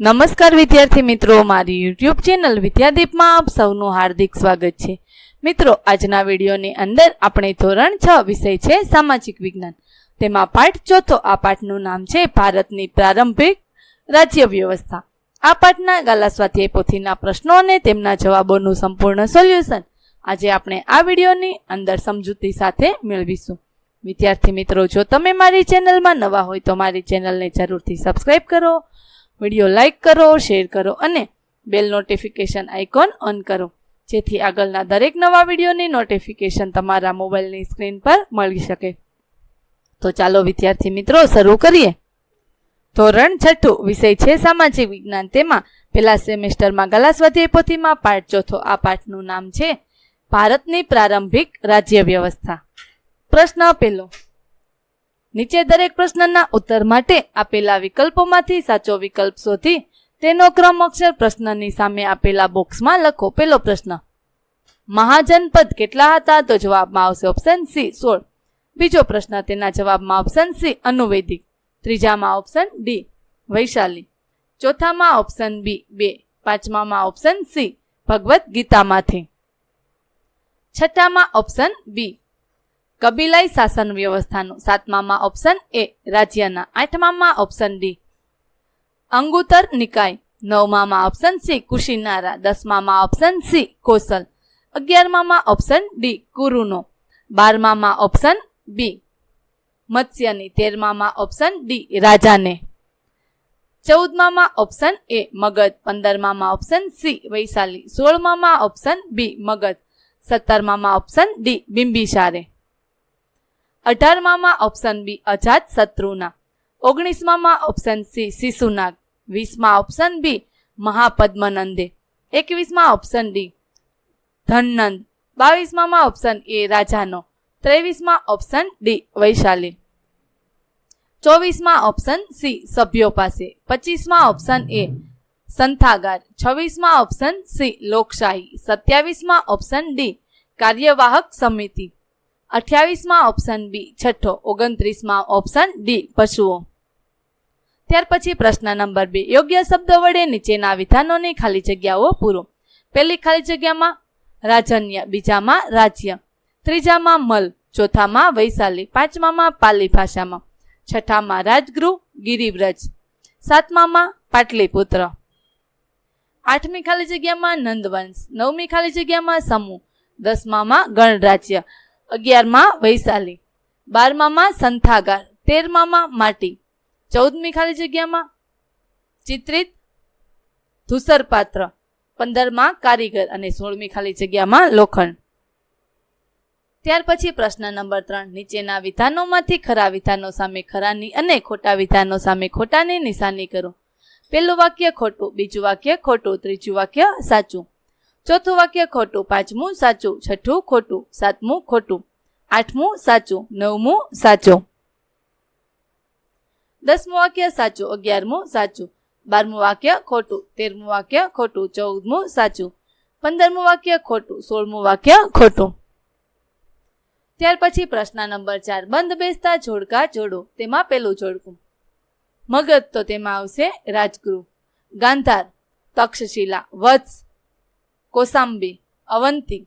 નમસ્કાર વિદ્યાર્થી મિત્રો, મારી યુટ્યુબ ચેનલ વિદ્યાદીપમાં આપ સૌનું હાર્દિક સ્વાગત છે. મિત્રો, આજના વિડીયોની અંદર આપણે ધોરણ છ વિષય છે સામાજિક વિજ્ઞાન. તેમાં પાઠ ચોથો, આ પાઠનું નામ છે ભારતની પ્રારંભિક રાજ્ય વ્યવસ્થા. આ પાઠના ગાલા સ્વાધ્યાય પોથીના પ્રશ્નો અને તેમના જવાબોનું સંપૂર્ણ સોલ્યુશન આજે આપણે આ વિડીયોની અંદર સમજૂતી સાથે મેળવીશું. વિદ્યાર્થી મિત્રો, જો તમે મારી ચેનલમાં નવા હોય તો મારી ચેનલને જરૂરથી સબસ્ક્રાઈબ કરો. વીડિયો લાઇક કરો, શેર કરો અને બેલ નોટિફિકેશન આઇકોન ઓન કરો. જેથી આગળના દરેક નવા વિડીયોની નોટિફિકેશન તમારા મોબાઈલની સ્ક્રીન પર મળી શકે. તો ચાલો વિદ્યાર્થી મિત્રો, શરૂ કરીએ. ધોરણ છઠ્ઠું, વિષય છે સામાજિક વિજ્ઞાન. તેમાં પહેલા સેમેસ્ટરમાં ગલા સ્વાધ્યાય પોથીમાં પાઠ ચોથો, આ પાઠનું નામ છે ભારતની પ્રારંભિક રાજ્ય વ્યવસ્થા. પ્રશ્ન પહેલો નીચે દરેક પ્રશ્નના ઉત્તર માટે આપેલા વિકલ્પોમાંથી સાચો વિકલ્પ શોધી તેનો ક્રમ અક્ષર પ્રશ્નની સામે આપેલા બોક્સમાં લખો પેલો પ્રશ્ન. મહાજનપદ કેટલા હતા? તો જવાબમાં આવશે ઓપ્શન સી સોળ. બીજો પ્રશ્ન તેના જવાબમાં ઓપ્શન સી અનુવેદિક. ત્રીજામાં ઓપ્શન ડી વૈશાલી. ચોથામાં ઓપ્શન બી બે. પાંચમામાં ઓપ્શન સી ભગવદ્ ગીતામાંથી. છઠ્ઠામાં ઓપ્શન બી કબીલાઈ શાસન વ્યવસ્થાનું સાતમામાં ઓપ્શન એ રાજ્યના આઠમામાં ઓપ્શન ડી અંગુતર નિકાય, નવમામાં ઓપ્શન સી કુશીનારા, દસમામાં ઓપ્શન સી કોસલ. અગિયારમામાં ઓપ્શન ડી કુરુનો. બારમામાં ઓપ્શન બી મત્સ્યની. તેરમામાં ઓપ્શન ડી રાજાને. ચૌદમામાં ઓપ્શન એ મગધ. પંદરમામાં ઓપ્શન સી વૈશાલી. સોળમામાં ઓપ્શન બી મગધ. સત્તરમામાં ઓપ્શન ડી બિંબિસારે. અઢારમામાં ઓપ્શન બી અજાત શત્રુના. ઓગણીસમામાં ઓપ્શન સી શિશુનાગ. વીસમાં ઓપ્શન બી મહાપદ્મનંદે. એકવીસમાં ઓપ્શન ડી ધનનંદ. બાવીસમાં ઓપ્શન એ રાજાનો. ત્રેવીસમાં ઓપ્શન ડી વૈશાલી. ચોવીસમાં ઓપ્શન સી સભ્યો પાસે. પચીસમાં ઓપ્શન એ સંથાગાર. છવ્વીસમાં ઓપ્શન સી લોકશાહી. સત્યાવીસમાં ઓપ્શન ડી કાર્યવાહક સમિતિ. અઠ્યાવીસમાં ઓપ્શન બી છઠ્ઠો, ઓગણત્રીસમાં ઓપ્શન ડી પશુઓ ત્યાર પછી પ્રશ્ન નંબર બે, યોગ્ય શબ્દ વડે નીચેના વિધાનોની ખાલી જગ્યાઓ પૂરો. પહેલી ખાલી જગ્યામાં રાજન્ય, બીજામાં રાજ્ય, ત્રીજામાં મલ, ચોથામાં વૈશાલી, પાંચમામાં પાલી ભાષામાં, છઠ્ઠામાં રાજગૃહ, ગિરિવ્રજ, સાતમામાં પાટલીપુત્ર. આઠમી ખાલી જગ્યામાં નંદવંશ, નવમી ખાલી જગ્યામાં સમૂહ, દસમામાં ગણરાજ્ય અગિયારમાં વૈશાલી. બારમામાં સંથાગાર. તેરમામાં માટી. ચૌદમી ખાલી જગ્યામાં ચિત્રિત ધુસરપાત્ર. પંદરમાં કારીગર અને સોળમી ખાલી જગ્યામાં લોખંડ. ત્યાર પછી પ્રશ્ન નંબર ત્રણ. નીચેના વિધાનોમાંથી ખરા વિધાનો સામે ખરાની અને ખોટા વિધાનો સામે ખોટાની નિશાની કરો. પહેલું વાક્ય ખોટું, બીજું વાક્ય ખોટું, ત્રીજું વાક્ય સાચું. ચોથું વાક્ય ખોટું, પાંચમું સાચું, છઠ્ઠું ખોટું, સાતમું ખોટું, આઠમું સાચું, નવમું સાચું. દસમું વાક્ય સાચું, અગિયારમું સાચું, બારમું વાક્ય ખોટું, તેરમું વાક્ય ખોટું, ચૌદમું સાચું, પંદરમું વાક્ય ખોટું, સોળમું વાક્ય ખોટું. ત્યાર પછી પ્રશ્ન નંબર ચાર, બંધ બેસતા જોડકા જોડો, તેમાં પેલું જોડકું. મગધ તો તેમાં આવશે રાજગૃહ. ગાંધાર, તક્ષશિલા, વત્સ. કોસાંબી, અવંતી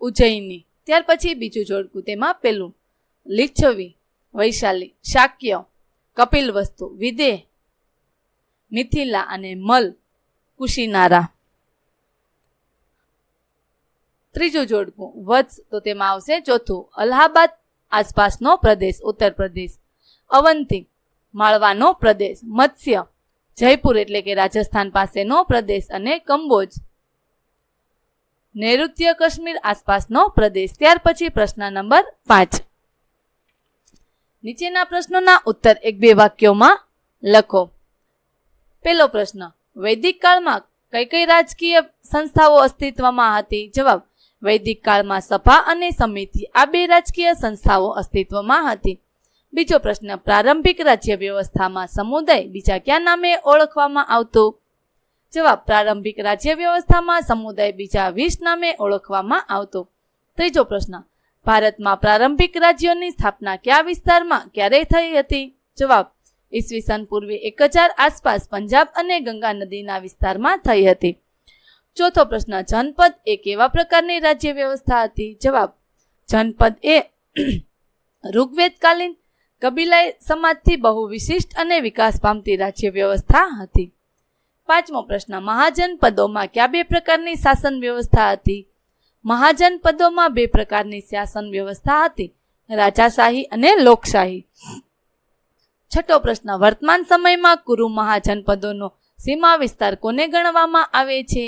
ઉજ્જૈની ત્યાર પછી બીજું જોડકું તેમાં પેલું. લીચ્છવી, વૈશાલી, શાક્ય, કપિલ વસ્તુ, વિદેહ, મિથિલા અને મલ, કુશીનારા. ત્રીજું જોડકું, વત્સ, તો તેમાં આવશે ચોથું. અલ્હાબાદ આસપાસનો પ્રદેશ ઉત્તર પ્રદેશ અવંતી, માળવાનો પ્રદેશ, મત્સ્ય. જયપુર એટલે કે રાજસ્થાન પાસેનો પ્રદેશ અને કંબોજ. નૈઋત્ય કાશ્મીર આસપાસનો પ્રદેશ. ત્યાર પછી પ્રશ્ન નંબર પાંચ. નીચેના પ્રશ્નોના ઉત્તર એક બે વાક્યોમાં લખો. પહેલો પ્રશ્ન, વૈદિક કાળમાં કઈ કઈ રાજકીય સંસ્થાઓ અસ્તિત્વમાં હતી? જવાબ, વૈદિક કાળમાં સભા અને સમિતિ આ બે રાજકીય સંસ્થાઓ અસ્તિત્વમાં હતી. બીજો પ્રશ્ન, પ્રારંભિક રાજ્ય વ્યવસ્થામાં સમુદાય બીજા ક્યાં નામે ઓળખવામાં આવતો? જવાબ, પ્રારંભિક રાજ્ય વ્યવસ્થામાં સમુદાય બીજા વીસ નામે ઓળખવામાં આવતો. ત્રીજો પ્રશ્ન, ભારતમાં પ્રારંભિક રાજ્યોની સ્થાપના કયા વિસ્તારમાં ક્યારે થઈ હતી? જવાબ, ઈસવીસન પૂર્વે એક હજાર આસપાસ પંજાબ અને ગંગા નદીના વિસ્તારમાં થઈ હતી. ચોથો પ્રશ્ન, જનપદ એ કેવા પ્રકારની રાજ્ય વ્યવસ્થા હતી? જવાબ, જનપદ એ ઋગ્વેદકાલીન કબીલાઈ સમાજથી બહુ વિશિષ્ટ અને વિકાસ પામતી રાજ્ય વ્યવસ્થા હતી. પાંચમો પ્રશ્ન મહાજનપદોમાં કયા બે પ્રકારની શાસન વ્યવસ્થા હતી? મહાજનપદોમાં બે પ્રકારની શાસન વ્યવસ્થા હતી, રાજાશાહી અને લોકશાહી. છઠ્ઠો પ્રશ્ન, વર્તમાન સમયમાં કુરુ મહાજનપદોનો સીમા વિસ્તાર કોને ગણવામાં આવે છે?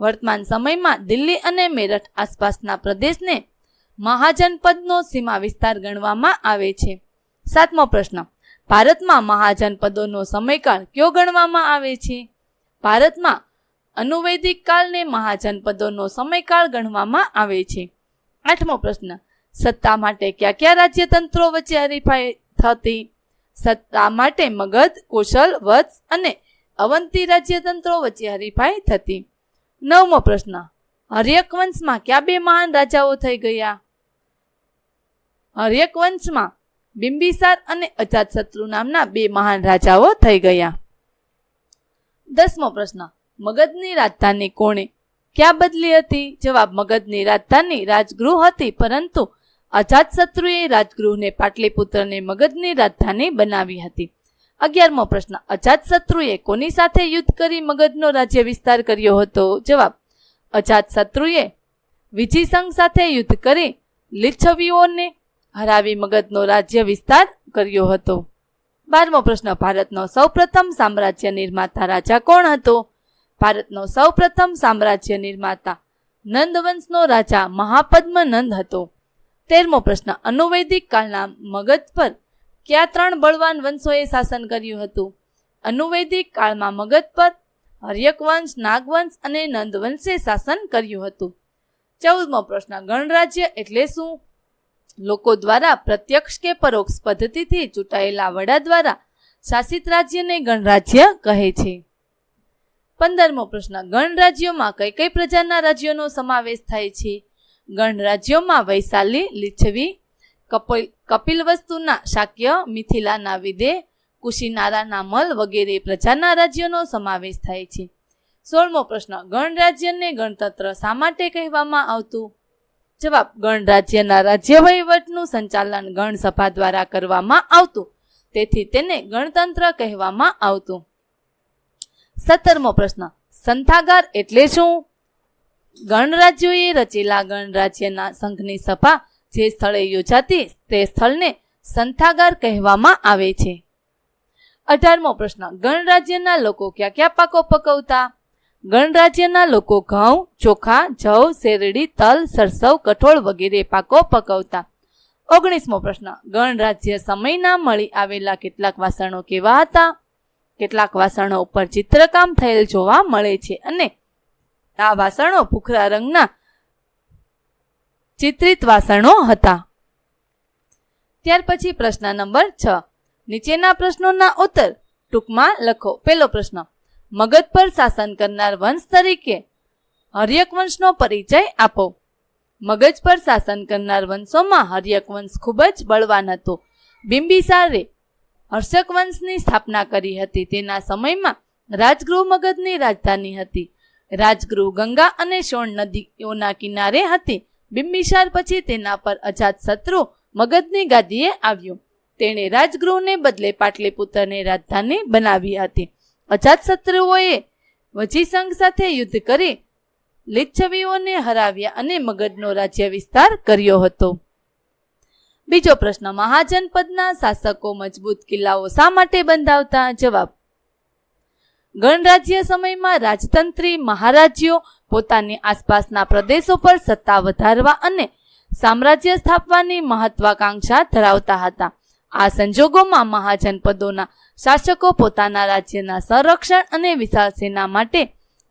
વર્તમાન સમયમાં દિલ્હી અને મેરઠ આસપાસના પ્રદેશને મહાજનપદનો સીમા વિસ્તાર ગણવામાં આવે છે. સાતમો પ્રશ્ન. ભારતમાં મહાજનપદોનો સમયકાળ કયો ગણવામાં આવે છે? ભારતમાં અનુવૈદિક કાળને મહાજનપદોનો સમયકાળ ગણવામાં આવે છે. આઠમો પ્રશ્ન. સત્તા માટે કયા કયા રાજ્યતંત્રો વચ્ચે હરીફાઈ થતી? સત્તા માટે મગધ કૌશલ વત્સ અને અવંતી રાજ્યતંત્રો વચ્ચે હરીફાઈ થતી? નવમો પ્રશ્ન. હર્યક વંશમાં કયા બે મહાન રાજાઓ થઈ ગયા? હર્યક વંશમાં બિંબિસાર અને અજાતશત્રુ નામના બે મહાન રાજાઓ થઈ ગયા. દસમો પ્રશ્ન. મગધની રાજધાની કોણે? ક્યાં બદલી હતી? જવાબ, મગધની રાજધાની રાજગૃહ હતી, પરંતુ અજાતશત્રુએ રાજગૃહને પાટલીપુત્રને મગધની રાજધાની બનાવી હતી. અગિયારમો પ્રશ્ન. અજાતશત્રુએ કોની સાથે યુદ્ધ કરી મગધનો રાજ્ય વિસ્તાર કર્યો હતો? જવાબ, અજાતશત્રુએ વિજયસંઘ સાથે યુદ્ધ કરી લીચ્છવીઓને હરાવી મગધનો રાજ્ય વિસ્તાર કર્યો હતો. બારમો પ્રશ્ન, ભારતનો સૌપ્રથમ સામ્રાજ્ય નિર્માતા રાજા કોણ હતો? ભારતનો સૌપ્રથમ સામ્રાજ્ય નિર્માતા નંદવંશનો રાજા મહાપદ્મ નંદ હતો. તેરમો પ્રશ્ન, અનુવૈદિક કાળના મગધ પર કયા ત્રણ બળવાન વંશોએ શાસન કર્યું હતું? અનુવૈદિક કાળમાં મગધ પર હર્યક વંશ નાગવંશ અને નંદવંશે શાસન કર્યું હતું. ચૌદમો પ્રશ્ન, ગણરાજ્ય એટલે શું? લોકો દ્વારા પ્રત્યક્ષ કે પરોક્ષ પદ્ધતિથી ચૂંટાયેલા વડા દ્વારા શાસિત રાજ્યને ગણરાજ્ય કહે છે. પંદરમો પ્રશ્ન. ગણરાજ્યોમાં કઈ કઈ પ્રજાના રાજ્યોનો સમાવેશ થાય છે? ગણરાજ્યોમાં વૈશાલી કપિલ કપિલ વસ્તુના શાક્ય, મિથિલાના વિદે, કુશીનારાના મલ વગેરે પ્રજાના રાજ્યોનો સમાવેશ થાય છે. સોળમો પ્રશ્ન. ગણરાજ્યને ગણતંત્ર શા માટે કહેવામાં આવતું? જવાબ ગણરાજ્યના રાજ્ય વહીવટનું સંચાલન ગણસભા દ્વારા કરવામાં આવતું. તેથી તેને ગણતંત્ર કહેવામાં આવતું. સત્તરમો પ્રશ્ન, સંથાગાર એટલે શું? ગણરાજ્યોએ રચેલા ગણરાજ્યના સંઘની સભા જે સ્થળે યોજાતી તે સ્થળને સંથાગાર કહેવામાં આવે છે. અઢારમો પ્રશ્ન ગણરાજ્યના લોકો ક્યાં ક્યાં પાકો પકવતા? ગણરાજ્યના લોકો ઘઉં, ચોખા, જવ, શેરડી, તલ, સરસવ, કઠોળ વગેરે પાકો પકવતા. ઓગણીસમો પ્રશ્ન. ગણરાજ્ય સમયના મળી આવેલા કેટલાક વાસણો કેવા હતા? કેટલાક વાસણો ઉપર ચિત્રકામ થયેલ જોવા મળે છે અને આ વાસણો ભૂખરા રંગના ચિત્રિત વાસણો હતા. ત્યાર પછી પ્રશ્ન નંબર છ. નીચેના પ્રશ્નોના ઉત્તર. ટૂંકમાં લખો. પહેલો પ્રશ્ન. મગધ પર શાસન કરનાર વંશ તરીકે હર્યક વંશનો પરિચય આપો. મગજ પર શાસન કરનાર વંશોમાં હર્યક વંશ ખૂબ જ બળવાન હતો. બિંબિસારે હર્ષક વંશની સ્થાપના કરી હતી. તેના સમયમાં રાજગૃહ મગધની રાજધાની હતી. રાજગૃહ ગંગા અને સોણ નદીઓના કિનારે હતી. બિંબિસાર પછી તેના પર અજાત શત્રુ મગધની ગાદીએ આવ્યો. તેણે રાજગૃહને બદલે પાટલીપુત્રને રાજધાની બનાવી હતી. અજાતશત્રુઓએ વજીસંઘ સાથે યુદ્ધ કરી લીચ્છવીઓને હરાવ્યા અને મગધનો રાજ્ય વિસ્તાર કર્યો હતો. બીજો પ્રશ્ન, મહાજનપદના શાસકો મજબૂત કિલ્લાઓ શા માટે બંધાવતા? જવાબ, ગણરાજ્ય સમયમાં રાજતંત્રી મહારાજ્યો પોતાની આસપાસના પ્રદેશો પર સત્તા વધારવા અને સામ્રાજ્ય સ્થાપવાની મહત્વાકાંક્ષા ધરાવતા હતા. આ સંજોગોમાં મહાજનપદોના શાસકો પોતાના રાજ્યના સંરક્ષણ અને વિશાળ સેના માટે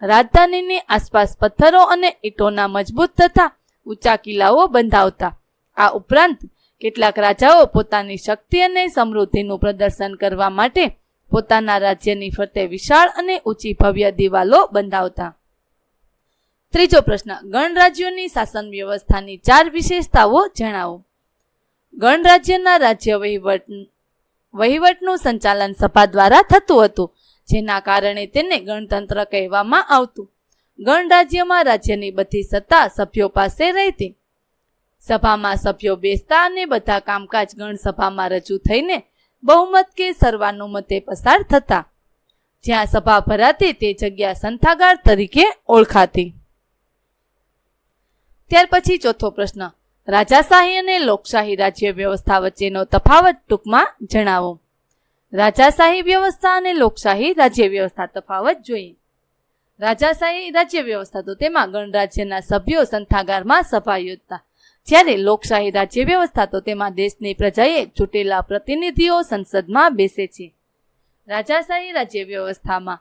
રાજધાનીની આસપાસ પથ્થરો અને ઈંટોના મજબૂત તથા ઊંચા કિલ્લાઓ બંધાવતા. આ ઉપરાંત કેટલાક રાજાઓ પોતાની શક્તિ અને સમૃદ્ધિનું પ્રદર્શન કરવા માટે પોતાના રાજ્યની ફરતે વિશાળ અને ઊંચી ભવ્ય દિવાલો બંધાવતા. ત્રીજો પ્રશ્ન, ગણરાજ્યોની શાસન વ્યવસ્થાની ચાર વિશેષતાઓ જણાવો. ગણરાજ્યના રાજ્ય વહીવટ વહીવટનું સંચાલન સભા દ્વારા થતું હતું, જેના કારણે તેને ગણતંત્ર કહેવામાં આવતું. ગણરાજ્યમાં રાજ્યની બધી સત્તા સભ્યો પાસે રહેતી. સભામાં સભ્યો બેસતા અને બધા કામકાજ ગણસભામાં રજૂ થઈને બહુમત કે સર્વાનુમતે પસાર થતા. જ્યાં સભા ભરાતી તે જગ્યા સંથાગાર તરીકે ઓળખાતી. ત્યાર પછી ચોથો પ્રશ્ન. રાજાશાહી અને લોકશાહી રાજ્ય વ્યવસ્થા વચ્ચેનો તફાવત ટૂંકમાં જણાવો. રાજાશાહી વ્યવસ્થા અને લોકશાહી રાજ્ય વ્યવસ્થા તફાવત જોઈએ. રાજાશાહી રાજ્ય વ્યવસ્થા તો તેમાં ગણરાજ્યના સભ્યો સંથાગારમાં સભા યોજતા. જ્યારે લોકશાહી રાજ્ય વ્યવસ્થા તો તેમાં દેશની પ્રજાએ ચૂંટેલા પ્રતિનિધિઓ સંસદમાં બેસે છે. રાજાશાહી રાજ્ય વ્યવસ્થામાં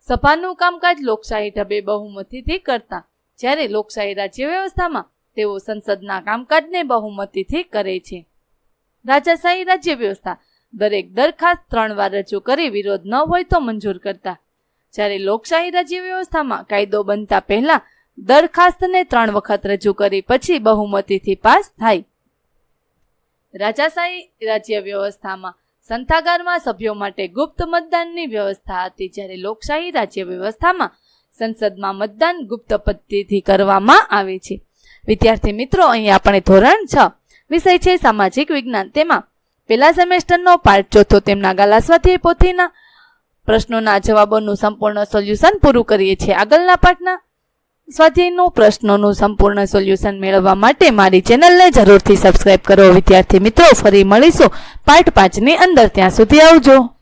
સભાનું કામકાજ લોકશાહી ઢબે બહુમતીથી કરતા. જ્યારે લોકશાહી રાજ્ય વ્યવસ્થામાં તેઓ સંસદના કામકાજને બહુમતીથી કરે છે. રાજાશાહી રાજ્ય વ્યવસ્થા દરેક દરખાસ્ત ત્રણ વાર રજૂ કરી વિરોધ ન હોય તો મંજૂર કરતા. જ્યારે લોકશાહી રાજ્ય વ્યવસ્થામાં કાયદો બનતા પહેલા દરખાસ્તને ત્રણ વખત રજૂ કરી પછી બહુમતીથી પાસ થાય. રાજાશાહી રાજ્ય વ્યવસ્થામાં સંથાગારમાં સભ્યો માટે ગુપ્ત મતદાનની વ્યવસ્થા હતી. જ્યારે લોકશાહી રાજ્ય વ્યવસ્થામાં સંસદમાં મતદાન ગુપ્ત પદ્ધતિથી કરવામાં આવે છે. વિદ્યાર્થી મિત્રો, અહીં આપણે ધોરણ છ વિષય છે સામાજિક વિજ્ઞાન. તેમાં પહેલા સેમેસ્ટરનો પાર્ટ ચોથો તેમના ગાલા સ્વાધ્યાય પોથીના પ્રશ્નોના જવાબોનું સંપૂર્ણ સોલ્યુશન પૂરું કરીએ છીએ. આગળના પાઠના સ્વાધ્યાયનું પ્રશ્નોનું સંપૂર્ણ સોલ્યુશન મેળવવા માટે મારી ચેનલને જરૂરથી સબસ્ક્રાઇબ કરો. વિદ્યાર્થી મિત્રો, ફરી મળીશું પાઠ પાંચની અંદર. ત્યાં સુધી આવજો.